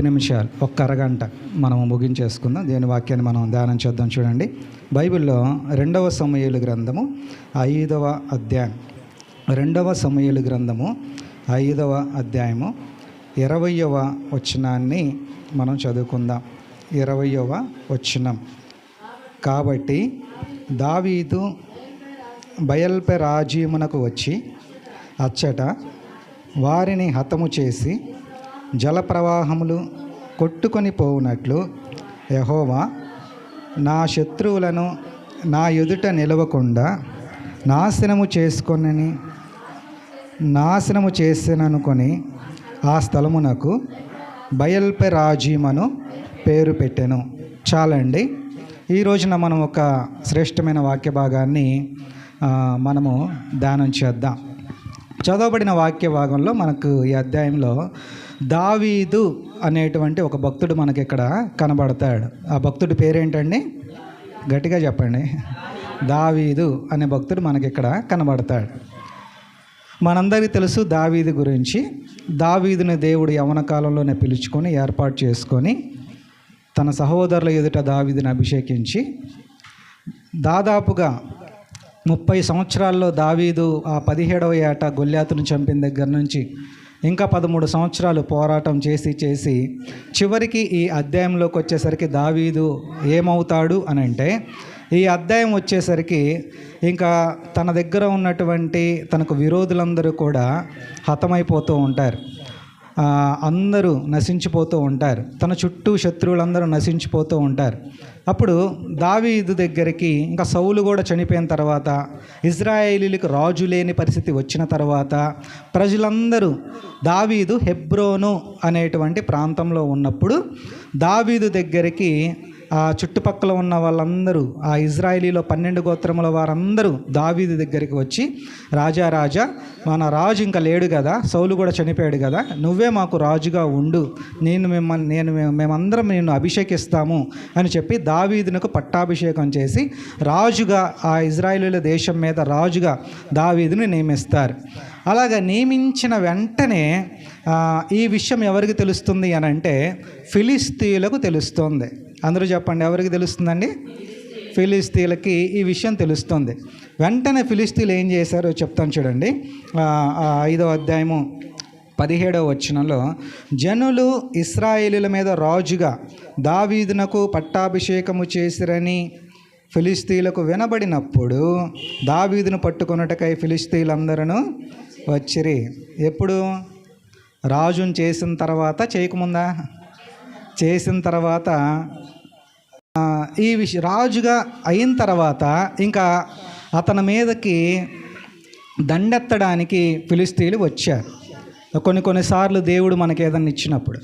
పది నిమిషాలు ఒక్క అరగంట మనం ముగించేసుకుందాం. దేని వాక్యాన్ని మనం ధ్యానం చేద్దాం చూడండి. బైబిల్లో రెండవ సమయలు గ్రంథము ఐదవ అధ్యాయం. రెండవ సమయలు గ్రంథము ఐదవ అధ్యాయము ఇరవయవ వచనాన్ని మనం చదువుకుందాం. ఇరవయవ వచనం. కాబట్టి దావీదు బయల్పెరాజీమునకు వచ్చి అచ్చట వారిని హతము చేసి జలప్రవాహములు కొట్టుకొని పోవునట్లు యహోవా నా శత్రువులను నా ఎదుట నిలవకుండా నాశనము చేసుకొనని నాశనము చేసిననుకొని ఆ స్థలమునకు బయల్పె రాజీమను పేరు పెట్టాను. చాలండి. ఈ రోజున మనం ఒక శ్రేష్టమైన వాక్య భాగాన్ని మనము ధ్యానం చేద్దాం. చదవబడిన వాక్య భాగంలో మనకు ఈ అధ్యాయంలో దావీదు అనేటువంటి ఒక భక్తుడు మనకి ఇక్కడ కనబడతాడు. ఆ భక్తుడి పేరేంటండి? గట్టిగా చెప్పండి. దావీదు అనే భక్తుడు మనకి ఇక్కడ కనబడతాడు. మనందరికీ తెలుసు దావీదు గురించి. దావీదుని దేవుడు యవన కాలంలోనే పిలుచుకొని ఏర్పాటు చేసుకొని తన సహోదరుల ఎదుట దావీదుని అభిషేకించి దాదాపుగా ముప్పై సంవత్సరాల్లో దావీదు ఆ పదిహేడవ ఏట గొల్లాతును చంపిన దగ్గర నుంచి ఇంకా పదమూడు సంవత్సరాలు పోరాటం చేసి చేసి చివరికి ఈ అధ్యాయంలోకి వచ్చేసరికి దావీదు ఏమవుతాడు అని అంటే ఈ అధ్యాయం వచ్చేసరికి ఇంకా తన దగ్గర ఉన్నటువంటి తనకు విరోధులందరూ కూడా హతమైపోతూ ఉంటారు. అందరూ నశించిపోతూ ఉంటారు. తన చుట్టూ శత్రువులందరూ నశించిపోతూ ఉంటారు. అప్పుడు దావీదు దగ్గరికి ఇంకా సౌలు కూడా చనిపోయిన తర్వాత ఇజ్రాయేలీలకు రాజు లేని పరిస్థితి వచ్చిన తర్వాత ప్రజలందరూ దావీదు హెబ్రోను అనేటువంటి ప్రాంతంలో ఉన్నప్పుడు దావీదు దగ్గరికి ఆ చుట్టుపక్కల ఉన్న వాళ్ళందరూ ఆ ఇజ్రాయిలీలో పన్నెండు గోత్రముల వారందరూ దావీదు దగ్గరికి వచ్చి రాజా రాజా మన రాజు ఇంకా లేడు కదా సౌలు కూడా చనిపోయాడు కదా నువ్వే మాకు రాజుగా ఉండు. నేను మిమ్మల్ని నేను మేమందరం నిన్ను అభిషేకిస్తాము అని చెప్పి దావీదునకు పట్టాభిషేకం చేసి రాజుగా ఆ ఇజ్రాయిలీల దేశం మీద రాజుగా దావీదుని నియమిస్తారు. అలాగ నియమించిన వెంటనే ఈ విషయం ఎవరికి తెలుస్తుంది అని అంటే ఫిలిస్తీన్లకు తెలుస్తుంది. అందరూ చెప్పండి ఎవరికి తెలుస్తుందండి? ఫిలిస్తీన్లకి ఈ విషయం తెలుస్తుంది. వెంటనే ఫిలిస్తీన్లు ఏం చేశారో చెప్తాను చూడండి. ఐదో అధ్యాయము పదిహేడవ వచనంలో జనులు ఇస్రాయేలీల మీద రాజుగా దావీదునకు పట్టాభిషేకము చేసిరని ఫిలిస్తీన్లకు వినబడినప్పుడు దావీదును పట్టుకొనుటకై ఫిలిస్తీన్లందరూ వచ్చిరి. ఎప్పుడు? రాజును చేసిన తర్వాత చేయకముందా? చేసిన తర్వాత ఈ విష రాజుగా అయిన తర్వాత ఇంకా అతని మీదకి దండెత్తడానికి ఫిలిస్తీన్లు వచ్చారు. కొన్ని కొన్నిసార్లు దేవుడు మనకి ఏదన్నా ఇచ్చినప్పుడు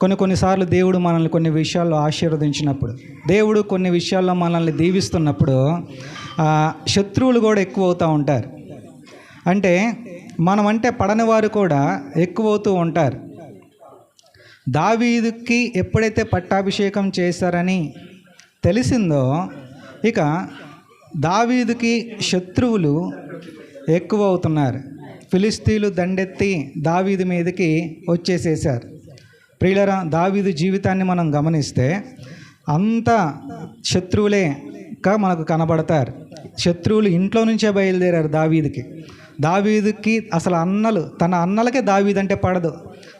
కొన్ని కొన్నిసార్లు దేవుడు మనల్ని కొన్ని విషయాల్లో ఆశీర్వదించినప్పుడు దేవుడు కొన్ని విషయాల్లో మనల్ని దీవిస్తున్నప్పుడు శత్రువులు కూడా ఎక్కువ అవుతూ ఉంటారు. అంటే మనం అంటే పడని వారు కూడా ఎక్కువ అవుతూ ఉంటారు. దావీదుకి ఎప్పుడైతే పట్టాభిషేకం చేశారని తెలిసిందో ఇక దావీదుకి శత్రువులు ఎక్కువ అవుతున్నారు ఫిలిస్తీన్లు దండెత్తి దావీదు మీదకి వచ్చేసేసారు ప్రియులరా దావీదు జీవితాన్ని మనం గమనిస్తే అంత శత్రువులేగా మనకు కనబడతారు. శత్రువులు ఇంట్లో నుంచే బయలుదేరారు దావీదుకి. దావీదుకి అసలు అన్నలు తన అన్నలకే దావీదంటే పడదు.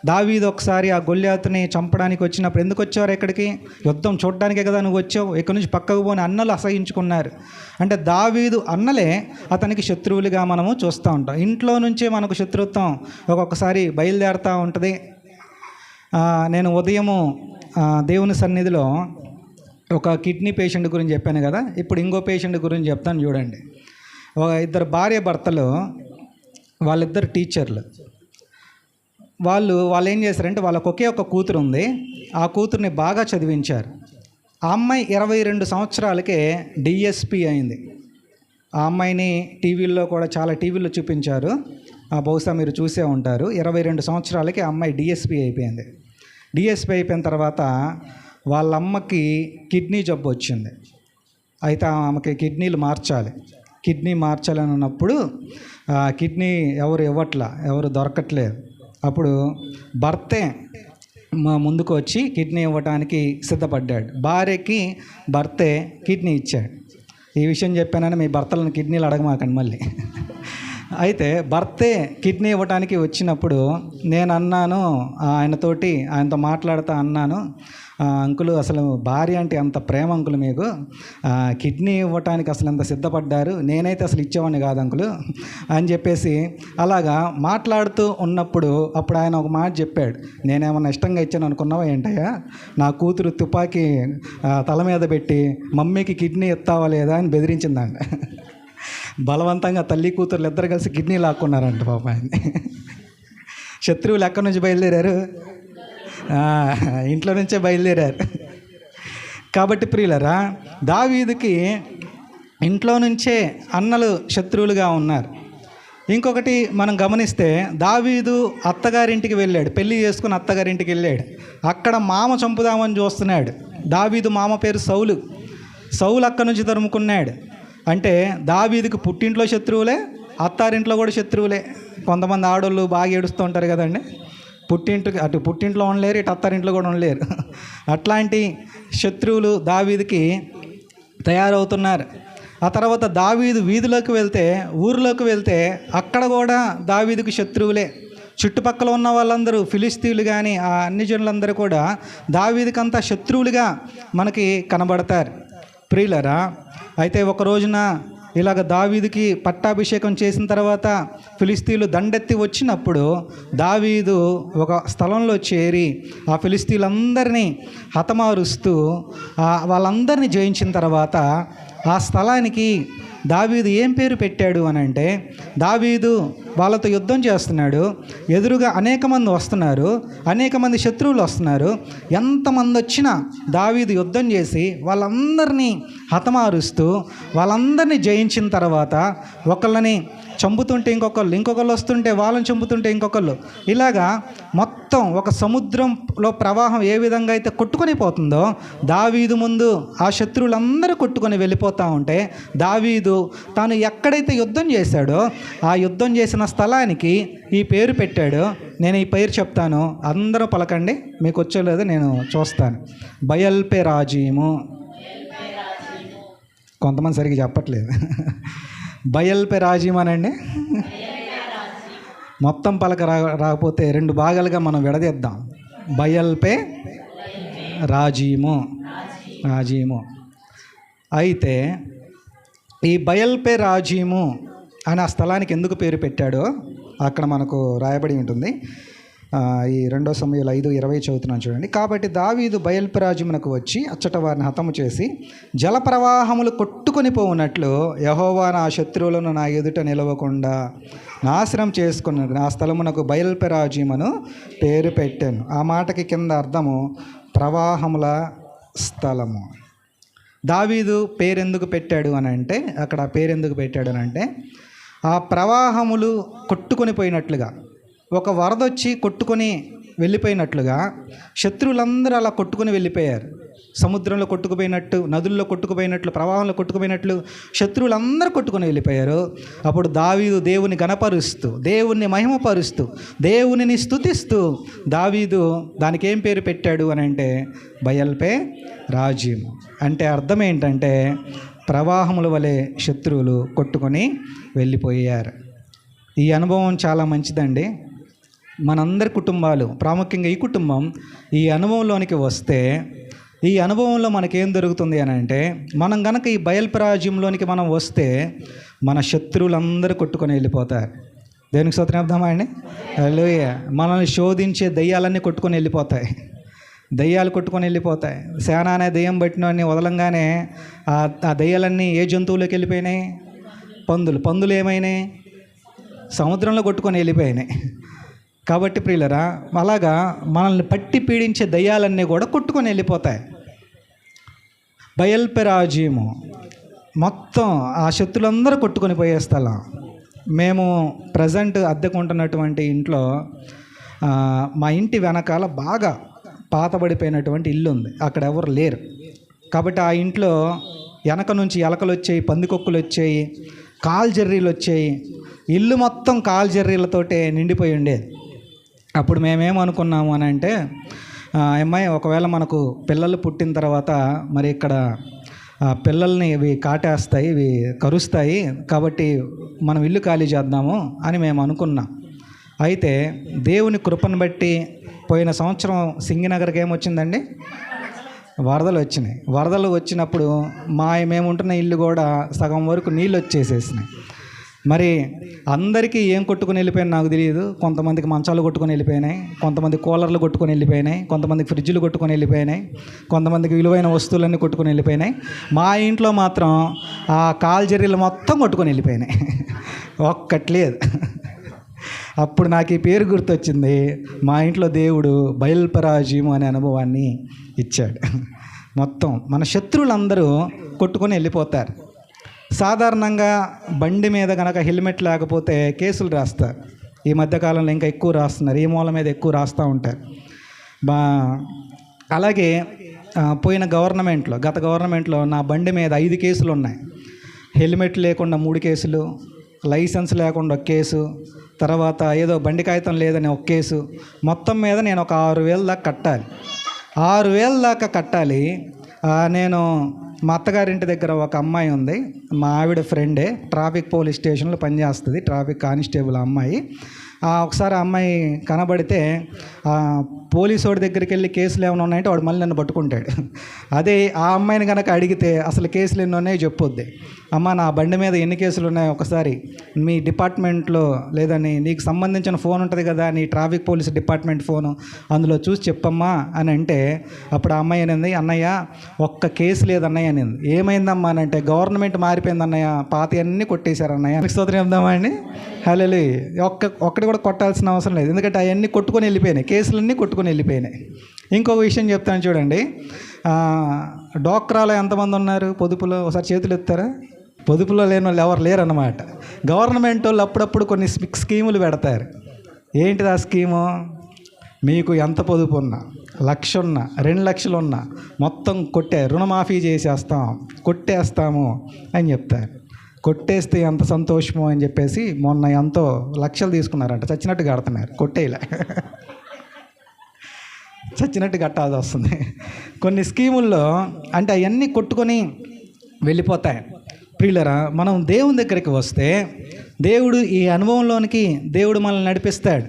దావీదు ఒకసారి ఆ గొల్లాతుని చంపడానికి వచ్చినప్పుడు ఎందుకు వచ్చారు ఇక్కడికి యుద్ధం చూడడానికే కదా నువ్వు వచ్చావు ఇక్కడ నుంచి పక్కకు పోని అన్నలు అసహించుకున్నారు. అంటే దావీదు అన్నలే అతనికి శత్రువులుగా మనము చూస్తూ ఉంటాం. ఇంట్లో నుంచే మనకు శత్రుత్వం ఒక్కొక్కసారి బయలుదేరుతూ ఉంటుంది. నేను ఉదయము దేవుని సన్నిధిలో ఒక కిడ్నీ పేషెంట్ గురించి చెప్పాను కదా ఇప్పుడు ఇంకో పేషెంట్ గురించి చెప్తాను చూడండి. ఒక ఇద్దరు భార్య భర్తలు వాళ్ళిద్దరు టీచర్లు. వాళ్ళు వాళ్ళు ఏం చేశారంటే వాళ్ళకు ఒకే ఒక కూతురు ఉంది. ఆ కూతుర్ని బాగా చదివించారు. ఆ అమ్మాయి ఇరవై రెండు సంవత్సరాలకే డిఎస్పి అయింది. ఆ అమ్మాయిని టీవీల్లో కూడా చాలా టీవీల్లో చూపించారు. ఆ బహుశా మీరు చూసే ఉంటారు. ఇరవై రెండు సంవత్సరాలకి అమ్మాయి డిఎస్పి అయిపోయింది. డిఎస్పి అయిపోయిన తర్వాత వాళ్ళ అమ్మకి కిడ్నీ జబ్బు వచ్చింది. అయితే ఆమెకి కిడ్నీలు మార్చాలి. కిడ్నీ మార్చాలని ఉన్నప్పుడు కిడ్నీ ఎవరు ఇవ్వట్లా ఎవరు దొరకట్లేదు అప్పుడు భర్తే మా ముందుకు వచ్చి కిడ్నీ ఇవ్వటానికి సిద్ధపడ్డాడు. భార్యకి భర్తే కిడ్నీ ఇచ్చాడు. ఈ విషయం చెప్పానని మీ భర్తలను కిడ్నీలు అడగమాకండి మళ్ళీ. అయితే భర్తే కిడ్నీ ఇవ్వటానికి వచ్చినప్పుడు నేను అన్నాను ఆయనతోటి ఆయనతో మాట్లాడుతా అన్నాను అంకులు అసలు భార్య అంటే అంత ప్రేమ అంకులు మీకు? కిడ్నీ ఇవ్వటానికి అసలు ఎంత సిద్ధపడ్డారు? నేనైతే అసలు ఇచ్చేవాడిని కాదు అంకులు. అని చెప్పేసి అలాగా మాట్లాడుతూ ఉన్నప్పుడు అప్పుడు ఆయన ఒక మాట చెప్పాడు. నేనేమన్నా ఇష్టంగా ఇచ్చాను అనుకున్నావా ఏంటయ్యా? నా కూతురు తుపాకీ తల మీద పెట్టి మమ్మీకి కిడ్నీ ఎత్తావా లేదా? అని బెదిరించిందంట. బలవంతంగా తల్లి కూతురులు ఇద్దరు కలిసి కిడ్నీ లాక్కున్నారంట పాప ఆయన్ని. శత్రువులు ఎక్కడి నుంచి బయలుదేరారు? ఇంట్లో నుంచే బయలుదేరారు. కాబట్టి ప్రియులరా దావీదుకి ఇంట్లో నుంచే అన్నలు శత్రువులుగా ఉన్నారు. ఇంకొకటి మనం గమనిస్తే దావీదు అత్తగారింటికి వెళ్ళాడు. పెళ్ళి చేసుకుని అత్తగారింటికి వెళ్ళాడు. అక్కడ మామ చంపుదామని చూస్తున్నాడు. దావీదు మామ పేరు సౌలు. సౌలు అక్కడి నుంచి తరుముకున్నాడు. అంటే దావీదుకి పుట్టింట్లో శత్రువులే అత్తారింట్లో కూడా శత్రువులే. కొంతమంది ఆడోళ్ళు బాగా ఏడుస్తూ ఉంటారు కదండి. పుట్టింటికి అటు పుట్టింట్లో ఉండలేరు ఇటు అత్తారింట్లో కూడా ఉండలేరు. అట్లాంటి శత్రువులు దావీదికి తయారవుతున్నారు. ఆ తర్వాత దావీదు వీధిలోకి వెళ్తే ఊరిలోకి వెళ్తే అక్కడ కూడా దావీదుకి శత్రువులే. చుట్టుపక్కల ఉన్న వాళ్ళందరూ ఫిలిస్తీన్లు కానీ ఆ అన్ని జనులందరూ కూడా దావీదికంతా శత్రువులుగా మనకి కనబడతారు. ప్రియులరా అయితే ఒక రోజున ఇలాగ దావీదుకి పట్టాభిషేకం చేసిన తర్వాత ఫిలిస్తీన్లు దండెత్తి వచ్చినప్పుడు దావీదు ఒక స్థలంలో చేరి ఆ ఫిలిస్తీన్లందరినీ హతమారుస్తూ వాళ్ళందరినీ జయించిన తర్వాత ఆ స్థలానికి దావీదు ఏం పేరు పెట్టాడు అని అంటే దావీదు వాళ్ళతో యుద్ధం చేస్తున్నాడు ఎదురుగా అనేక మంది వస్తున్నారు అనేక మంది శత్రువులు వస్తున్నారు. ఎంతమంది వచ్చినా దావీదు యుద్ధం చేసి వాళ్ళందరినీ హతమారుస్తూ వాళ్ళందరినీ జయించిన తర్వాత ఒకళ్ళని చంపుతుంటే ఇంకొకళ్ళు ఇంకొకళ్ళు వస్తుంటే వాళ్ళని చంపుతుంటే ఇంకొకళ్ళు. ఇలాగా మొత్తం ఒక సముద్రంలో ప్రవాహం ఏ విధంగా అయితే కొట్టుకొని పోతుందో దావీదు ముందు ఆ శత్రువులందరూ కొట్టుకొని వెళ్ళిపోతూ ఉంటే దావీదు తాను ఎక్కడైతే యుద్ధం చేశాడో ఆ యుద్ధం చేసిన స్థలానికి ఈ పేరు పెట్టాడు. నేను ఈ పేరు చెప్తాను. అందరూ పలకండి. మీకు వచ్చేలేదు నేను చూస్తాను. బయల్పే రాజీము. కొంతమంది సరిగ్గా చెప్పట్లేదు. బయల్పే రాజీమనండి మొత్తం పలక రా రాకపోతే రెండు భాగాలుగా మనం విడదీద్దాం. బయల్పే రాజీము. రాజీము. అయితే ఈ బయల్పే రాజీము అని ఆ స్థలానికి ఎందుకు పేరు పెట్టాడో అక్కడ మనకు రాయబడి ఉంటుంది. ఈ రెండో సమయంలో ఐదు ఇరవై చదువుతున్నాను చూడండి. కాబట్టి దావీదు బయల్పరాజమునకు వచ్చి అచ్చట వారిని హతము చేసి జల ప్రవాహములు కొట్టుకొని పోవునట్లు యహోవా నా శత్రువులను నా ఎదుట నిలవకుండా నాశనం చేసుకున్న నా స్థలమునకు బయల్పరాజ్యమను పేరు పెట్టాను. ఆ మాటకి కింద అర్థము ప్రవాహముల స్థలము. దావీదు పేరెందుకు పెట్టాడు అని అంటే అక్కడ పేరెందుకు పెట్టాడు అని అంటే ఆ ప్రవాహములు కొట్టుకొని పోయినట్లుగా ఒక వరద వచ్చి కొట్టుకొని వెళ్ళిపోయినట్లుగా శత్రువులందరూ అలా కొట్టుకొని వెళ్ళిపోయారు. సముద్రంలో కొట్టుకుపోయినట్టు నదుల్లో కొట్టుకుపోయినట్లు ప్రవాహంలో కొట్టుకుపోయినట్లు శత్రువులందరూ కొట్టుకొని వెళ్ళిపోయారు. అప్పుడు దావీదు దేవుని గణపరుస్తూ దేవుణ్ణి మహిమపరుస్తూ దేవునిని స్తుతిస్తూ దావీదు దానికి ఏం పేరు పెట్టాడు అని అంటే బయల్పే రాజీము అంటే అర్థం ఏంటంటే ప్రవాహముల వలె శత్రువులు కొట్టుకొని వెళ్ళిపోయారు. ఈ అనుభవం చాలా మంచిదండి. మనందరి కుటుంబాలు ప్రాముఖ్యంగా ఈ కుటుంబం ఈ అనుభవంలోనికి వస్తే ఈ అనుభవంలో మనకేం దొరుకుతుంది అని అంటే మనం గనక ఈ బయల్పరాజ్యంలోనికి మనం వస్తే మన శత్రువులందరూ కొట్టుకొని వెళ్ళిపోతారు. దేనికి స్తోత్రం అండి? లోయ మనల్ని శోధించే దయ్యాలన్నీ కొట్టుకొని వెళ్ళిపోతాయి. దయ్యాలు కొట్టుకొని వెళ్ళిపోతాయి. సేన అనే దయ్యం పట్టినవన్నీ వదలంగానే ఆ ఆ దయ్యాలన్నీ ఏ జంతువులోకి వెళ్ళిపోయినాయి? పందులు. పందులు ఏమైనాయి? సముద్రంలో కొట్టుకొని వెళ్ళిపోయినాయి. కాబట్టి ప్రియులరా అలాగా మనల్ని పట్టి పీడించే దయ్యాలన్నీ కూడా కొట్టుకొని వెళ్ళిపోతాయి. బయల్పెరాజీము. మొత్తం ఆ శత్రులందరూ కొట్టుకొని పోయే స్థలం. మేము ప్రజెంట్ అద్దెకుంటున్నటువంటి ఇంట్లో మా ఇంటి వెనకాల బాగా పాతబడిపోయినటువంటి ఇల్లు ఉంది అక్కడ ఎవరు లేరు. కాబట్టి ఆ ఇంట్లో వెనక నుంచి ఎలకలు వచ్చాయి పందికొక్కులు వచ్చాయి కాల్జర్రీలు వచ్చాయి ఇల్లు మొత్తం కాల్జర్రీలతోటే నిండిపోయి ఉండేది. అప్పుడు మేమేమనుకున్నాము అని అంటే అమ్మాయి ఒకవేళ మనకు పిల్లలు పుట్టిన తర్వాత మరి ఇక్కడ పిల్లల్ని ఇవి కాటేస్తాయి ఇవి కరుస్తాయి కాబట్టి మనం ఇల్లు ఖాళీ చేద్దాము అని మేము అనుకున్నాం అయితే దేవుని కృపను బట్టి పోయిన సంవత్సరం సింగినగర్కి ఏమొచ్చిందండి? వరదలు వచ్చినాయి. వరదలు వచ్చినప్పుడు మా మేము ఉంటున్న ఇల్లు కూడా సగం వరకు నీళ్ళు వచ్చేసేసినాయి. మరి అందరికీ ఏం కొట్టుకుని వెళ్ళిపోయాను నాకు తెలియదు. కొంతమందికి మంచాలు కొట్టుకొని వెళ్ళిపోయినాయి. కొంతమంది కూలర్లు కొట్టుకొని వెళ్ళిపోయినాయి. కొంతమందికి ఫ్రిడ్జ్లు కొట్టుకొని వెళ్ళిపోయినాయి. కొంతమందికి విలువైన వస్తువులన్నీ కొట్టుకొని వెళ్ళిపోయినాయి. మా ఇంట్లో మాత్రం ఆ కాల్జరీలు మొత్తం కొట్టుకొని వెళ్ళిపోయినాయి. ఒక్కట్లేదు అప్పుడు నాకు ఈ పేరు గుర్తొచ్చింది. మా ఇంట్లో దేవుడు బయల్పరాజీము అనే అనుభవాన్ని ఇచ్చాడు. మొత్తం మన శత్రువులందరూ కొట్టుకొని వెళ్ళిపోతారు. సాధారణంగా బండి మీద కనుక హెల్మెట్ లేకపోతే కేసులు రాస్తారు. ఈ మధ్యకాలంలో ఇంకా ఎక్కువ రాస్తున్నారు. ఈ మూల మీద ఎక్కువ రాస్తూ ఉంటారు. బా అలాగే పోయిన గవర్నమెంట్లో గత గవర్నమెంట్లో నా బండి మీద ఐదు కేసులు ఉన్నాయి. హెల్మెట్ లేకుండా మూడు కేసులు లైసెన్స్ లేకుండా ఒక కేసు తర్వాత ఏదో బండి కాగితం లేదని ఒక కేసు మొత్తం మీద నేను ఒక ఆరు వేల దాకా కట్టాలి. ఆరు వేల దాకా కట్టాలి. నేను మా అత్తగారింటి దగ్గర ఒక అమ్మాయి ఉంది. మా ఆవిడ ఫ్రెండే. ట్రాఫిక్ పోలీస్ స్టేషన్లో పనిచేస్తుంది. ట్రాఫిక్ కానిస్టేబుల్ అమ్మాయి. ఒకసారి అమ్మాయి కనబడితే పోలీసు వాడి దగ్గరికి వెళ్ళి కేసులు ఏమైనా ఉన్నాయంటే వాడు మళ్ళీ నన్ను పట్టుకుంటాడు. అదే ఆ అమ్మాయిని కనుక అడిగితే అసలు కేసులు ఎన్ని ఉన్నాయో చెప్పొద్ది. అమ్మ నా బండి మీద ఎన్ని కేసులు ఉన్నాయో ఒకసారి మీ డిపార్ట్మెంట్లో లేదా నీ నీకు సంబంధించిన ఫోన్ ఉంటుంది కదా నీ ట్రాఫిక్ పోలీస్ డిపార్ట్మెంట్ ఫోను అందులో చూసి చెప్పమ్మా అని అంటే అప్పుడు ఆ అమ్మాయి అనేది అన్నయ్య ఒక్క కేసు లేదు అన్నయ్య అనింది. ఏమైందమ్మా అని అంటే గవర్నమెంట్ మారిపోయింది అన్నయ్య పాత అన్నీ కొట్టేశారు అన్నయ్య స్తోత్రం చెప్దామా అండి? హలో ఒక్క ఒక్కటి కూడా కొట్టాల్సిన అవసరం లేదు. ఎందుకంటే అవన్నీ కొట్టుకొని వెళ్ళిపోయినాయి. కేసులన్నీ కొట్టుకొని వెళ్ళిపోయినాయి. ఇంకొక విషయం చెప్తాను చూడండి. డోక్రాలో ఎంతమంది ఉన్నారు? పొదుపులో ఒకసారి చేతులు ఎత్తారా? పొదుపులో లేని వాళ్ళు ఎవరు లేరన్నమాట. గవర్నమెంట్ వాళ్ళు అప్పుడప్పుడు కొన్ని స్కీములు పెడతారు. ఏంటిది ఆ స్కీము? మీకు ఎంత పొదుపు ఉన్నా లక్ష ఉన్నా రెండు లక్షలు ఉన్నా మొత్తం కొట్టే రుణమాఫీ చేసేస్తాం కొట్టేస్తాము అని చెప్తారు. కొట్టేస్తే ఎంత సంతోషమో అని చెప్పేసి మొన్న ఎంతో లక్షలు తీసుకున్నారంట. చచ్చినట్టు కడుతున్నారు కొట్టేయలే చచ్చినట్టు కట్టాల్సి వస్తుంది. కొన్ని స్కీముల్లో అంటే అవన్నీ కొట్టుకొని వెళ్ళిపోతాయి. ప్రియులరా మనం దేవుని దగ్గరికి వస్తే దేవుడు ఈ అనుభవంలోనికి దేవుడు మనల్ని నడిపిస్తాడు.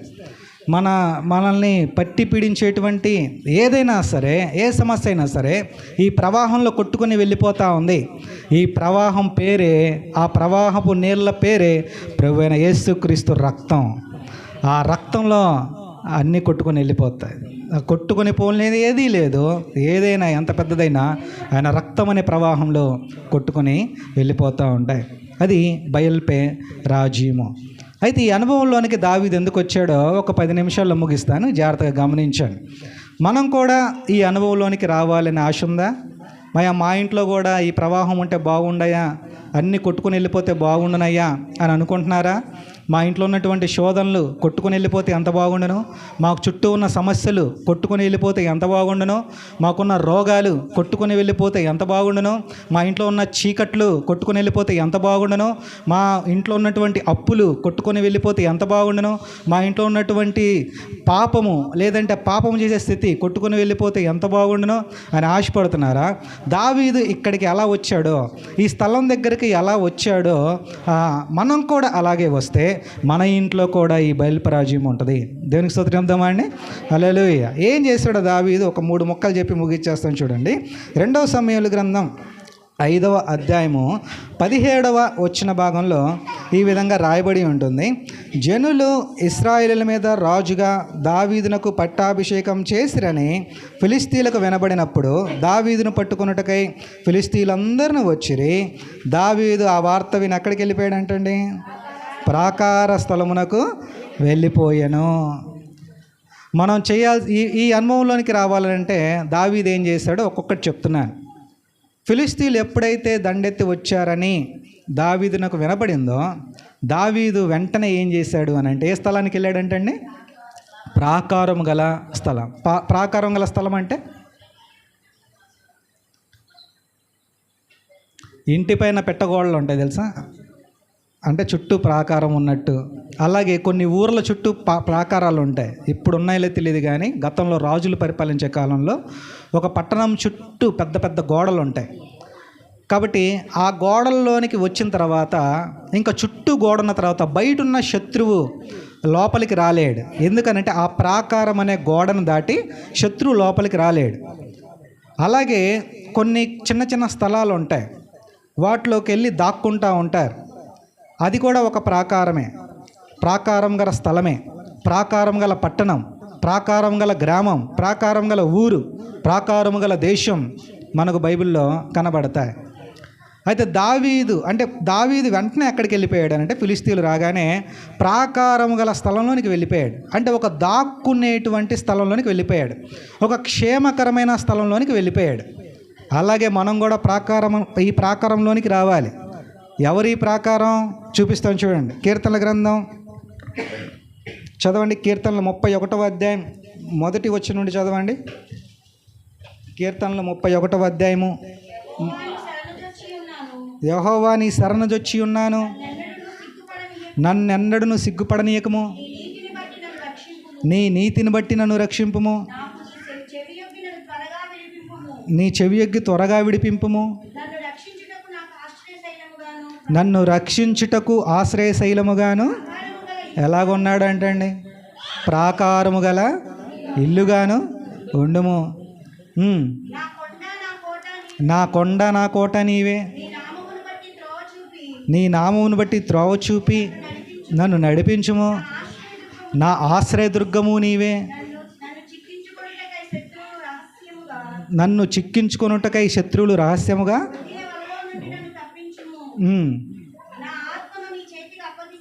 మన మనల్ని పట్టి పీడించేటువంటి ఏదైనా సరే ఏ సమస్య అయినా సరే ఈ ప్రవాహంలో కొట్టుకొని వెళ్ళిపోతూ ఉంది. ఈ ప్రవాహం పేరే ఆ ప్రవాహపు నీళ్ళ పేరే ప్రభు అయిన యేసుక్రీస్తు రక్తం. ఆ రక్తంలో అన్నీ కొట్టుకొని వెళ్ళిపోతాయి. కొట్టుకొని పోలేని ఏదీ లేదు. ఏదైనా ఎంత పెద్దదైనా ఆయన రక్తం అనే ప్రవాహంలో కొట్టుకొని వెళ్ళిపోతూ ఉంటాయి. అది బయల్పే రాజీము. అయితే ఈ అనుభవంలోనికి దావీది ఎందుకు వచ్చాడో ఒక పది నిమిషాల్లో ముగిస్తాను. జాగ్రత్తగా గమనించండి. మనం కూడా ఈ అనుభవంలోనికి రావాలని ఆశ ఉందా? మయా మా ఇంట్లో కూడా ఈ ప్రవాహం ఉంటే బాగుండయా? అన్నీ కొట్టుకుని వెళ్ళిపోతే బాగుండునయ్యా అని అనుకుంటున్నారా? మా ఇంట్లో ఉన్నటువంటి శోధనలు కొట్టుకుని వెళ్ళిపోతే ఎంత బాగుండను? మాకు చుట్టూ ఉన్న సమస్యలు కొట్టుకుని వెళ్ళిపోతే ఎంత బాగుండను? మాకున్న రోగాలు కొట్టుకుని వెళ్ళిపోతే ఎంత బాగుండను? మా ఇంట్లో ఉన్న చీకట్లు కొట్టుకుని వెళ్ళిపోతే ఎంత బాగుండను? మా ఇంట్లో ఉన్నటువంటి అప్పులు కొట్టుకొని వెళ్ళిపోతే ఎంత బాగుండను? మా ఇంట్లో ఉన్నటువంటి పాపము లేదంటే పాపం చేసే స్థితి కొట్టుకుని వెళ్ళిపోతే ఎంత బాగుండను? అని ఆశపడుతున్నారా? దావీదు ఇక్కడికి ఎలా వచ్చాడో ఈ స్థలం దగ్గరికి ఎలా వచ్చాడో మనం కూడా అలాగే వస్తే మన ఇంట్లో కూడా ఈ బయలుపరాజయం ఉంటుంది. దేవునికి స్తోత్రం చెప్దామా అండి? హల్లెలూయా. ఏం చేశాడో దావీదు ఒక మూడు మొక్కలు చెప్పి ముగిచ్చేస్తాను చూడండి. రెండవ సమయాలు గ్రంథం ఐదవ అధ్యాయము పదిహేడవ వచ్చిన భాగంలో ఈ విధంగా రాయబడి ఉంటుంది. జనులు ఇస్రాయేలుల మీద రాజుగా దావీదునకు పట్టాభిషేకం చేసిరని ఫిలిస్తీన్లకు వినబడినప్పుడు దావీదును పట్టుకున్నటకై ఫిలిస్తీన్లందరిని వచ్చిరి. దావీదు ఆ వార్త విని ఎక్కడికి వెళ్ళిపోయాడంటండి? ప్రాకార స్థలమునకు వెళ్ళిపోయాను. మనం చేయాల్సి ఈ ఈ అనుభవంలోనికి రావాలంటే దావీది ఏం చేశాడో ఒక్కొక్కటి చెప్తున్నాను ఫిలిస్తీన్లు ఎప్పుడైతే దండెత్తి వచ్చారని దావీదు నాకు వినపడిందో దావీదు వెంటనే ఏం చేశాడు అని అంటే ఏ స్థలానికి వెళ్ళాడంటండి? ప్రాకారం గల స్థలం. ప్రాకారం గల స్థలం అంటే? ఇంటిపైన పెట్టగోళ్ళు ఉంటాయి తెలుసా? అంటే చుట్టూ ప్రాకారం ఉన్నట్టు. అలాగే కొన్ని ఊర్ల చుట్టూ పా ప్రాకారాలు ఉంటాయి. ఇప్పుడు ఉన్నాయో తెలియదు కానీ గతంలో రాజులు పరిపాలించే కాలంలో ఒక పట్టణం చుట్టూ పెద్ద పెద్ద గోడలు ఉంటాయి. కాబట్టి ఆ గోడల్లోనికి వచ్చిన తర్వాత ఇంకా చుట్టూ గోడ ఉన్న తర్వాత బయట ఉన్న శత్రువు లోపలికి రాలేడు. ఎందుకనంటే ఆ ప్రాకారం అనే గోడను దాటి శత్రువు లోపలికి రాలేడు. అలాగే కొన్ని చిన్న చిన్న స్థలాలు ఉంటాయి. వాటిలోకి వెళ్ళి దాక్కుంటా ఉంటారు. అది కూడా ఒక ప్రాకారమే. ప్రాకారం గల స్థలమే. ప్రాకారం గల పట్టణం. ప్రాకారం గల గ్రామం. ప్రాకారం గల ఊరు. ప్రాకారం గల దేశం మనకు బైబిల్లో కనబడతాయి. అయితే దావీదు అంటే దావీదు వెంటనే ఎక్కడికి వెళ్ళిపోయాడు అంటే ఫిలిస్తీన్లు రాగానే ప్రాకారం గల స్థలంలోనికి వెళ్ళిపోయాడు. అంటే ఒక దాక్కునేటువంటి స్థలంలోనికి వెళ్ళిపోయాడు. ఒక క్షేమకరమైన స్థలంలోనికి వెళ్ళిపోయాడు. అలాగే మనం కూడా ప్రాకారం ఈ ప్రాకారంలోనికి రావాలి. ఎవరి ప్రాకారం చూపిస్తాం చూడండి. కీర్తనల గ్రంథం. చదవండి కీర్తనలు ముప్పై ఒకటవ అధ్యాయం. మొదటి వచ్చి నుండి చదవండి. కీర్తనలు ముప్పై ఒకటవ అధ్యాయము. యహోవా నీ శరణజొచ్చి ఉన్నాను. నన్నెన్నడును సిగ్గుపడనీయకము. నీ నీతిని బట్టి నన్ను రక్షింపుము. నీ చెవి ఎగ్గి త్వరగా విడిపింపుము. నన్ను రక్షించుటకు ఆశ్రయశైలముగాను ఎలాగున్నాడు అంటండి ప్రాకారము గల ఇల్లుగాను ఉండుము. నా కొండ నా కోట నీవే. నీ నామమును బట్టి త్రోవ చూపి నన్ను నడిపించుము. నా ఆశ్రయదుర్గము నీవే. నన్ను చిక్కించుకొనుటకై శత్రువులు రహస్యముగా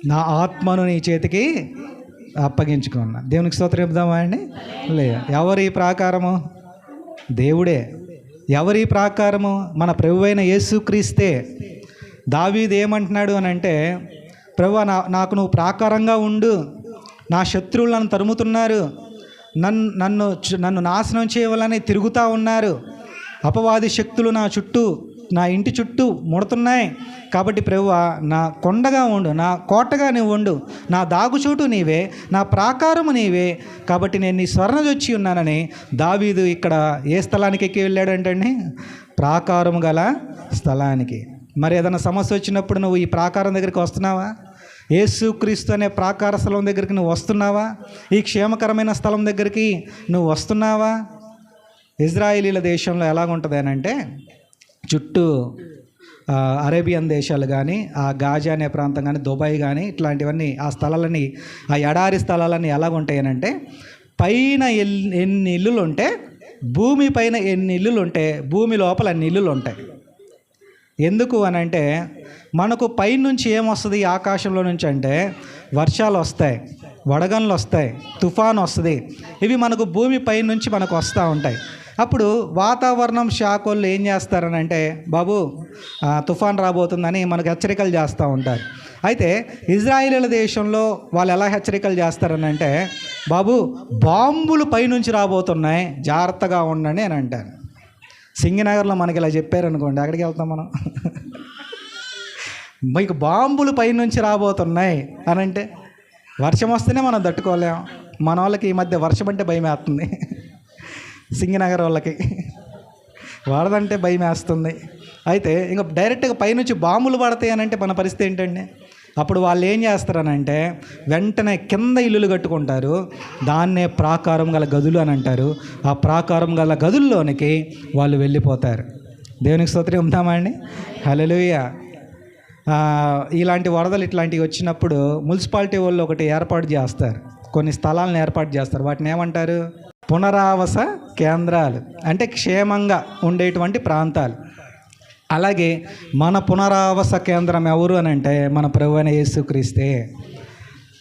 నా ఆత్మను నీ చేతికి అప్పగించుకున్నా దేవునికి స్తోత్రం చెప్దామా అండి? లేదు ఎవరి ప్రాకారము? దేవుడే. ఎవరి ప్రాకారము? మన ప్రభు అయిన యేసుక్రీస్తే దావీది ఏమంటున్నాడు అని అంటే ప్రభు నా నాకు నువ్వు ప్రాకారంగా ఉండు. నా శత్రువులు నన్ను తరుముతున్నారు. నన్ను నన్ను నన్ను నాశనం చేయవాలని తిరుగుతూ ఉన్నారు. అపవాది శక్తులు నా చుట్టూ నా ఇంటి చుట్టూ ముడుతున్నాయి. కాబట్టి ప్రభువ నా కొండగా ఉండు నా కోటగా నువ్వు ఉండు నా దాగుచోటు నీవే నా ప్రాకారము నీవే. కాబట్టి నేను నీ స్వర్ణజొచ్చి ఉన్నానని దావీదు ఇక్కడ ఏ స్థలానికి ఎక్కి వెళ్ళాడంటండి? ప్రాకారము గల స్థలానికి. మరి ఏదైనా సమస్య వచ్చినప్పుడు నువ్వు ఈ ప్రాకారం దగ్గరికి వస్తున్నావా? యేసుక్రీస్తు అనే ప్రాకార స్థలం దగ్గరికి నువ్వు వస్తున్నావా? ఈ క్షేమకరమైన స్థలం దగ్గరికి నువ్వు వస్తున్నావా? ఇజ్రాయేలీల దేశంలో ఎలాగుంటుంది అని అంటే చుట్టూ అరేబియన్ దేశాలు కానీ ఆ గాజా అనే ప్రాంతం కానీ దుబాయ్ కానీ ఇట్లాంటివన్నీ ఆ స్థలాలని ఆ ఎడారి స్థలాలన్నీ ఎలాగ అని అంటే పైన ఎల్- ఎన్ని ఇల్లులు ఉంటే భూమి పైన ఎన్ని ఇల్లులు ఉంటే భూమి లోపల అన్ని ఇల్లులు ఉంటాయి ఎందుకు అని అంటే మనకు పైనుంచి ఏమొస్తుంది ఆకాశంలో నుంచి అంటే వర్షాలు వస్తాయి వడగన్లు వస్తాయి తుఫాన్ వస్తుంది ఇవి మనకు భూమి పైనుంచి మనకు వస్తూ ఉంటాయి. అప్పుడు వాతావరణం శాఖ వాళ్ళు ఏం చేస్తారనంటే బాబు తుఫాన్ రాబోతుందని మనకు హెచ్చరికలు చేస్తూ ఉంటారు. అయితే ఇజ్రాయిలీల దేశంలో వాళ్ళు ఎలా హెచ్చరికలు చేస్తారనంటే బాబు బాంబులు పైనుంచి రాబోతున్నాయి జాగ్రత్తగా ఉండండి అని అంటారు. సింగనగర్లో మనకి ఇలా చెప్పారనుకోండి అక్కడికి వెళ్తాం మనం. మీకు బాంబులు పైనుంచి రాబోతున్నాయి అని అంటే వర్షం వస్తేనే మనం తట్టుకోలేం. మన వాళ్ళకి ఈ మధ్య వర్షం అంటే భయం వేస్తుంది సింగనగర్ వాళ్ళకి. వాడదంటే భయం వేస్తుంది. అయితే ఇంకా డైరెక్ట్గా పైనుంచి బాంబులు పడతాయి అని అంటే మన పరిస్థితి ఏంటండి? అప్పుడు వాళ్ళు ఏం చేస్తారనంటే వెంటనే కింద ఇల్లులు కట్టుకుంటారు. దాన్నే ప్రాకారం గల గదులు అని అంటారు. ఆ ప్రాకారం గల గదుల్లోనికి వాళ్ళు వెళ్ళిపోతారు. దేవునికి స్తోత్రం ఉందామా అండి? హల్లెలూయా. ఇలాంటి వరదలు ఇట్లాంటివి వచ్చినప్పుడు మున్సిపాలిటీ వాళ్ళు ఒకటి ఏర్పాటు చేస్తారు. కొన్ని స్థలాలను ఏర్పాటు చేస్తారు. వాటిని ఏమంటారు? పునరావాస కేంద్రాలు. అంటే క్షేమంగా ఉండేటువంటి ప్రాంతాలు. అలాగే మన పునరావాస కేంద్రం ఎవరు అని అంటే మన ప్రభు అయిన యేసుక్రీస్తే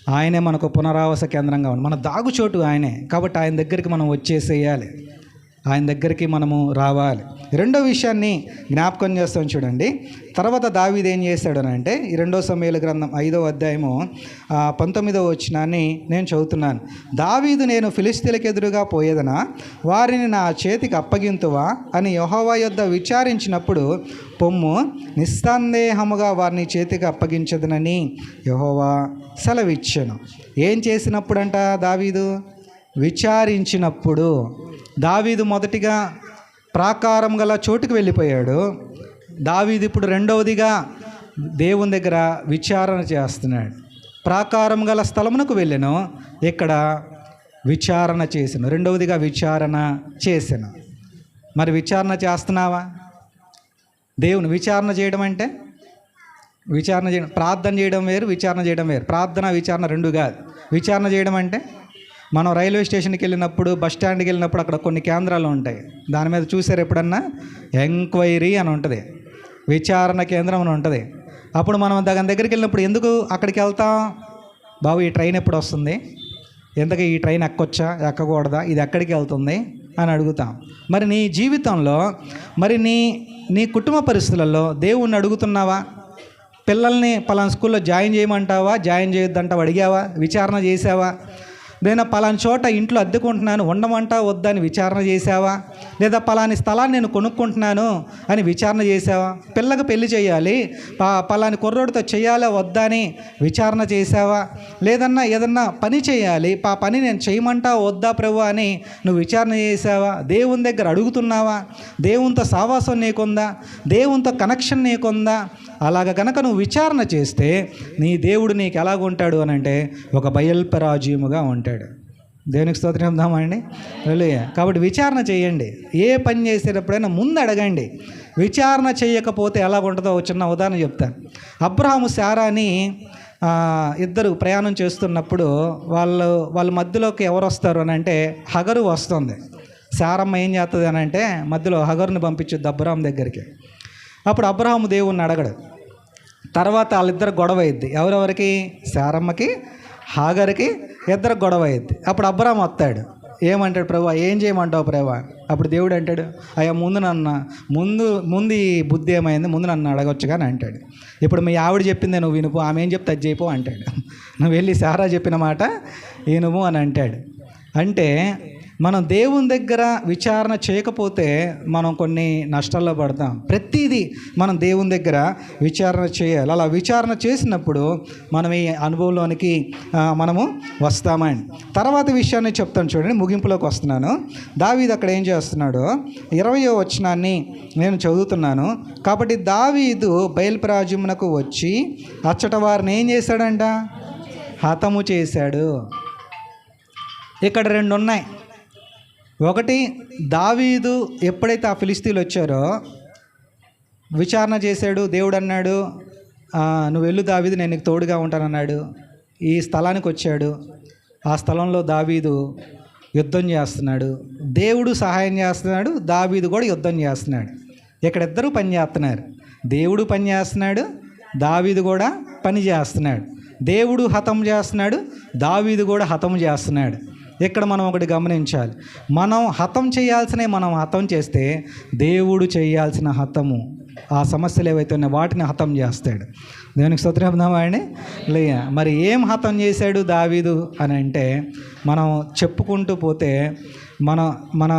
ఆయనే మనకు పునరావాస కేంద్రంగా ఉంది మన దాగుచోటు ఆయనే. కాబట్టి ఆయన దగ్గరికి మనం వచ్చేసేయాలి. ఆయన దగ్గరికి మనము రావాలి. రెండో విషయాన్ని జ్ఞాపకం చేస్తాం చూడండి. తర్వాత దావీది ఏం చేశాడు అని అంటే ఈ రెండో సమయాల గ్రంథం ఐదో అధ్యాయము పంతొమ్మిదో వచ్చినాన్ని నేను చదువుతున్నాను. దావీదు నేను ఫిలిస్తీన్లకు ఎదురుగా పోయేదనా? వారిని నా చేతికి అప్పగింతువా? అని యహోవా యొద్ద విచారించినప్పుడు పొమ్ము నిస్సందేహముగా వారిని చేతికి అప్పగించదనని యహోవా సెలవిచ్చాను. ఏం చేసినప్పుడంట దావీదు? విచారించినప్పుడు. దావీదు మొదటిగా ప్రాకారం గల చోటుకు వెళ్ళిపోయాడు. దావీదు ఇప్పుడు రెండవదిగా దేవుని దగ్గర విచారణ చేస్తున్నాడు. ప్రాకారం గల స్థలమునకు వెళ్ళాను. ఇక్కడ విచారణ చేసాను. రెండవదిగా విచారణ చేశాను మరి విచారణ చేస్తున్నావా? దేవుని విచారణ చేయడం అంటే? విచారణ చేయడం ప్రార్థన చేయడం వేరు విచారణ చేయడం వేరు. ప్రార్థన విచారణ రెండు కాదు. విచారణ చేయడం అంటే? మనం రైల్వే స్టేషన్కి వెళ్ళినప్పుడు బస్ స్టాండ్కి వెళ్ళినప్పుడు అక్కడ కొన్ని కేంద్రాలు ఉంటాయి. దాని మీద చూసారు ఎప్పుడన్నా? ఎంక్వైరీ అని ఉంటుంది. విచారణ కేంద్రం అని ఉంటుంది. అప్పుడు మనం దాని దగ్గరికి వెళ్ళినప్పుడు ఎందుకు అక్కడికి వెళ్తాం? బాబు ఈ ట్రైన్ ఎప్పుడు వస్తుంది? ఎందుకు ఈ ట్రైన్ ఎక్కొచ్చా? ఎక్కకూడదా? ఇది ఎక్కడికి వెళ్తుంది? అని అడుగుతాం. మరి నీ జీవితంలో మరి నీ నీ కుటుంబ పరిస్థితులలో దేవుణ్ణి అడుగుతున్నావా? పిల్లల్ని పలానా స్కూల్లో జాయిన్ చేయమంటావా? జాయిన్ చేయొద్దంటావా? అడిగావా? విచారణ చేసావా నేను పలాని చోట ఇంట్లో అద్దెకుంటున్నాను ఉండమంటా వద్దని విచారణ చేసావా లేదా పలాని స్థలాన్ని నేను కొనుక్కుంటున్నాను అని విచారణ చేసావా పిల్లకి పెళ్ళి చేయాలి పలాని కుర్రోడితో చేయాలా వద్దా అని విచారణ చేసావా లేదన్నా ఏదన్నా పని చేయాలి ఆ పని నేను చేయమంటా వద్దా ప్రభు అని నువ్వు విచారణ చేసావా దేవుని దగ్గర అడుగుతున్నావా? దేవునితో సావాసం నీకుందా? దేవునితో కనెక్షన్ నీకుందా? అలాగ కనుక నువ్వు విచారణ చేస్తే నీ దేవుడు నీకు ఎలాగుంటాడు అని అంటే ఒక బయల్పరాజ్యముగా ఉంటాడు. దేవునికి స్తోత్రం చెప్దామండి? హల్లెలూయా. కాబట్టి విచారణ చేయండి. ఏ పని చేసేటప్పుడైనా ముందు అడగండి. విచారణ చేయకపోతే ఎలాగుంటుందో ఒక చిన్న ఉదాహరణ చెప్తాను అబ్రహాము శారాని ఇద్దరు ప్రయాణం చేస్తున్నప్పుడు వాళ్ళు వాళ్ళ మధ్యలోకి ఎవరు వస్తారు అని అంటే హగరు వస్తుంది. శారమ్మ ఏం చేస్తుంది అని అంటే మధ్యలో హగరుని పంపించొద్దు అబ్రహాం దగ్గరికి. అప్పుడు అబ్రహాము దేవుణ్ణి అడగడు. తర్వాత వాళ్ళిద్దరు గొడవ అయింది ఎవరెవరికి? శారమ్మకి హాగర్కి ఇద్దరు గొడవ అయింది అప్పుడు అబ్రహాం వస్తాడు. ఏమంటాడు ప్రభా? ఏం చేయమంటావు ప్రభా? అప్పుడు దేవుడు అంటాడు అయ్యా ముందు నన్ను ముందు ముందు ఈ బుద్ధి ఏమైంది? ముందు నన్ను అడగొచ్చు కానీ అంటాడు. ఇప్పుడు మీ ఆవిడ చెప్పిందే నువ్వు వినుపు ఆమె ఏం చెప్తే అది చేయపో అంటాడు. నువ్వు వెళ్ళి సారా చెప్పిన మాట వినుము అని అంటాడు. అంటే మనం దేవుని దగ్గర విచారణ చేయకపోతే మనం కొన్ని నష్టాల్లో పడతాం. ప్రతిదీ మనం దేవుని దగ్గర విచారణ చేయాలి. అలా విచారణ చేసినప్పుడు మనం ఈ అనుభవంలోనికి మనము వస్తామండి. తర్వాత విషయాన్ని చెప్తాను చూడండి ముగింపులోకి వస్తున్నాను. దావీద్ అక్కడ ఏం చేస్తున్నాడు? ఇరవయో వచనాన్ని నేను చదువుతున్నాను. కాబట్టి దావీదు బయలుప్రాజ్యమునకు వచ్చి అచ్చట వారిని ఏం చేశాడంట? హతము చేశాడు. ఇక్కడ రెండు ఉన్నాయి ఒకటి దావీదు ఎప్పుడైతే ఆ ఫిలిస్తీన్లు వచ్చారో విచారణ చేశాడు దేవుడు అన్నాడు నువ్వు వెళ్ళు దావీదు నేను నీకు తోడుగా ఉంటానన్నాడు. ఈ స్థలానికి వచ్చాడు. ఆ స్థలంలో దావీదు యుద్ధం చేస్తున్నాడు. దేవుడు సహాయం చేస్తున్నాడు దావీదు కూడా యుద్ధం చేస్తున్నాడు. ఇక్కడ ఇద్దరు పని చేస్తున్నారు. దేవుడు పని చేస్తున్నాడు దావీదు కూడా పని చేస్తున్నాడు. దేవుడు హతం చేస్తున్నాడు దావీదు కూడా హతం చేస్తున్నాడు. ఇక్కడ మనం ఒకటి గమనించాలి. మనం హతం చేయాల్సినవి మనం హతం చేస్తే దేవుడు చేయాల్సిన హతము ఆ సమస్యలు ఏవైతే ఉన్నాయో వాటిని హతం చేస్తాడు. దేవునికి స్తోత్రం లే మరి ఏం హతం చేశాడు దావీదు అని అంటే మనం చెప్పుకుంటూ పోతే మన మన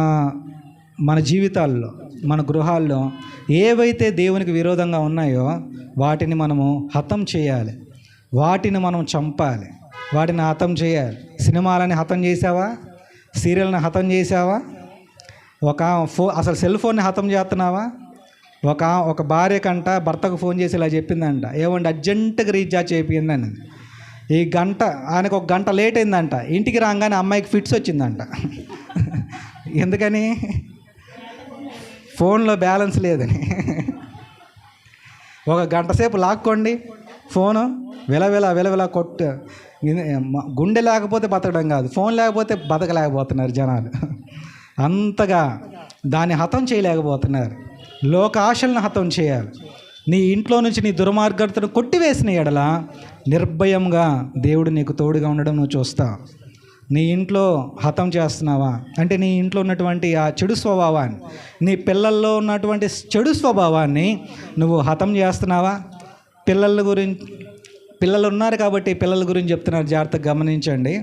మన జీవితాల్లో మన గృహాల్లో ఏవైతే దేవునికి విరోధంగా ఉన్నాయో వాటిని మనము హతం చేయాలి. వాటిని మనం చంపాలి. వాటిని హతం చేయాలి సినిమాలని హతం చేసావా సీరియల్ని హతం చేసావా ఒక ఫో అసలు సెల్ ఫోన్ని హతం చేస్తున్నావా? ఒక ఒక భార్య కంట భర్తకు ఫోన్ చేసి ఇలా చెప్పిందంట. ఏమంటే అర్జెంటుగా రీఛార్జ్ చేయిందని ఈ గంట ఆయనకు ఒక గంట లేట్ అయిందంట. ఇంటికి రాగానే అమ్మాయికి ఫిట్స్ వచ్చిందంట. ఎందుకని? ఫోన్లో బ్యాలెన్స్ లేదని. ఒక గంట సేపు లాక్కోండి. ఫోను విలవిల విలవిల కొట్టు. గుండె లేకపోతే బతకడం కాదు ఫోన్ లేకపోతే బతకలేకపోతున్నారు జనాలు. అంతగా దాన్ని హతం చేయలేకపోతున్నారు. లోక ఆశలను హతం చేయాలి. నీ ఇంట్లో నుంచి నీ దుర్మార్గతను కొట్టివేసిన ఎడల నిర్భయంగా దేవుడు నీకు తోడుగా ఉండడం నువ్వు చూస్తావు నీ ఇంట్లో హతం చేస్తున్నావా? అంటే నీ ఇంట్లో ఉన్నటువంటి ఆ చెడు స్వభావాన్ని నీ పిల్లల్లో ఉన్నటువంటి చెడు స్వభావాన్ని నువ్వు హతం చేస్తున్నావా? పిల్లల గురించి పిల్లలు ఉన్నారు కాబట్టి పిల్లల గురించి చెప్తున్నారు. జాగ్రత్తగా గమనించండి.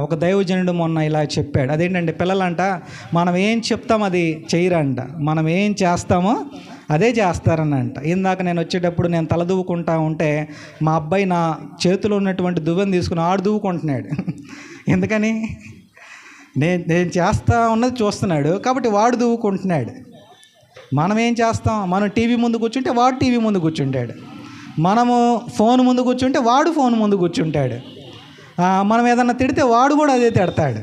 ఒక దైవజనుడు మొన్న ఇలా చెప్పాడు. అదేంటంటే పిల్లలంట మనం ఏం చెప్తాం అది చేయరంట. మనం ఏం చేస్తామో అదే చేస్తారనంట. ఇందాక నేను వచ్చేటప్పుడు నేను తలదూవుకుంటా ఉంటే మా అబ్బాయి నా చేతిలో ఉన్నటువంటి దువ్వెని తీసుకుని ఆడు దువ్వుకుంటున్నాడు. ఎందుకని? నేను నేను చేస్తా ఉన్నది చూస్తున్నాడు కాబట్టి వాడు దువ్వుకుంటున్నాడు. మనం ఏం చేస్తాం? మనం టీవీ ముందు కూర్చుంటే వాడు టీవీ ముందు కూర్చుంటాడు. మనము ఫోన్ ముందు కూర్చుంటే వాడు ఫోన్ ముందు కూర్చుంటాడు. మనం ఏదన్నా తిడితే వాడు కూడా అదే తిడతాడు.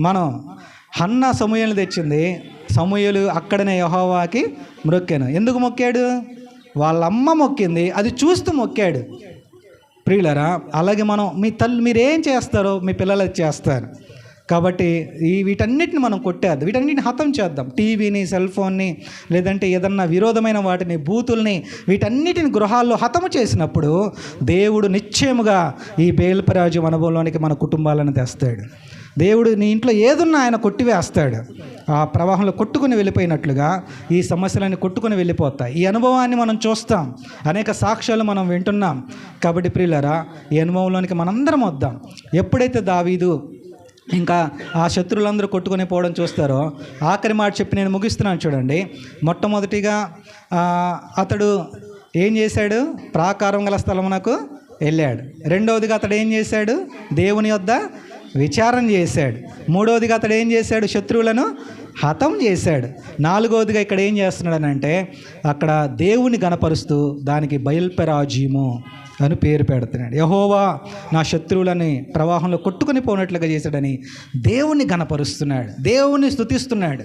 మనం హన్న సమూహలు తెచ్చింది. సమూహలు అక్కడనే యహోవాకి మొక్కాను. ఎందుకు మొక్కాడు? వాళ్ళ అమ్మ మొక్కింది. అది చూస్తూ మొక్కాడు. ప్రియులరా అలాగే మనం మీ తల్లి మీరు ఏం చేస్తారో? మీ పిల్లలు చేస్తారు. కాబట్టి ఈ వీటన్నిటిని మనం కొట్టేద్దాం. వీటన్నిటిని హతం చేద్దాం. టీవీని సెల్ ఫోన్ని లేదంటే ఏదన్నా విరోధమైన వాటిని బూతుల్ని వీటన్నిటిని గృహాల్లో హతము చేసినప్పుడు దేవుడు నిశ్చయముగా ఈ బేల్పరాజు అనుభవంలోనికి మన కుటుంబాలను తెస్తాడు. దేవుడు నీ ఇంట్లో ఏదున్నా ఆయన కొట్టివేస్తాడు. ఆ ప్రవాహంలో కొట్టుకుని వెళ్ళిపోయినట్లుగా ఈ సమస్యలన్నీ కొట్టుకుని వెళ్ళిపోతాయి. ఈ అనుభవాన్ని మనం చూస్తాం. అనేక సాక్ష్యాలు మనం వింటున్నాం. కాబట్టి ప్రియులరా ఈ అనుభవంలోనికి మనందరం వద్దాం. ఎప్పుడైతే దావీదు ఇంకా ఆ శత్రువులందరూ కొట్టుకొని పోవడం చూస్తారో ఆఖరి మాట చెప్పి నేను ముగిస్తున్నాను చూడండి. మొట్టమొదటిగా అతడు ఏం చేశాడు? ప్రాకారం గల స్థలమునకు వెళ్ళాడు. రెండవదిగా అతడు ఏం చేశాడు? దేవుని వద్ద విచారం చేశాడు. మూడవదిగా అతడు ఏం చేశాడు? శత్రువులను హతం చేశాడు. నాలుగవదిగా ఇక్కడ ఏం చేస్తున్నాడనంటే అక్కడ దేవుని గణపరుస్తూ దానికి బయల్పెరాజీము. అని పేరు పెడుతున్నాడు. యహోవా నా శత్రువులని ప్రవాహంలో కొట్టుకుని పోనట్లుగా చేశాడని దేవుణ్ణి గణపరుస్తున్నాడు దేవుణ్ణి స్తుతిస్తున్నాడు.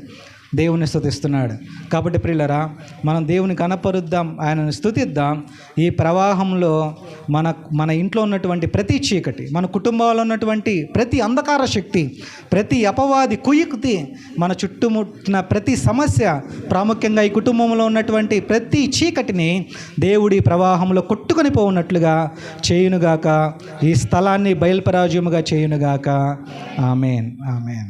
దేవుని స్థుతిస్తున్నాడు కాబట్టి ప్రిల్లరా మనం దేవుని కనపరుద్దాం ఆయనను స్తుతిద్దాం. ఈ ప్రవాహంలో మన మన ఇంట్లో ఉన్నటువంటి ప్రతి చీకటి మన కుటుంబంలో ఉన్నటువంటి ప్రతి అంధకార శక్తి ప్రతి అపవాది కుయుక్తి మన చుట్టుముట్టిన ప్రతి సమస్య ప్రాముఖ్యంగా ఈ కుటుంబంలో ఉన్నటువంటి ప్రతి చీకటిని దేవుడి ప్రవాహంలో కొట్టుకొని పోవున్నట్లుగా చేయునుగాక ఈ స్థలాన్ని బయల్పరాజ్యముగా చేయునుగాక. Amen amen.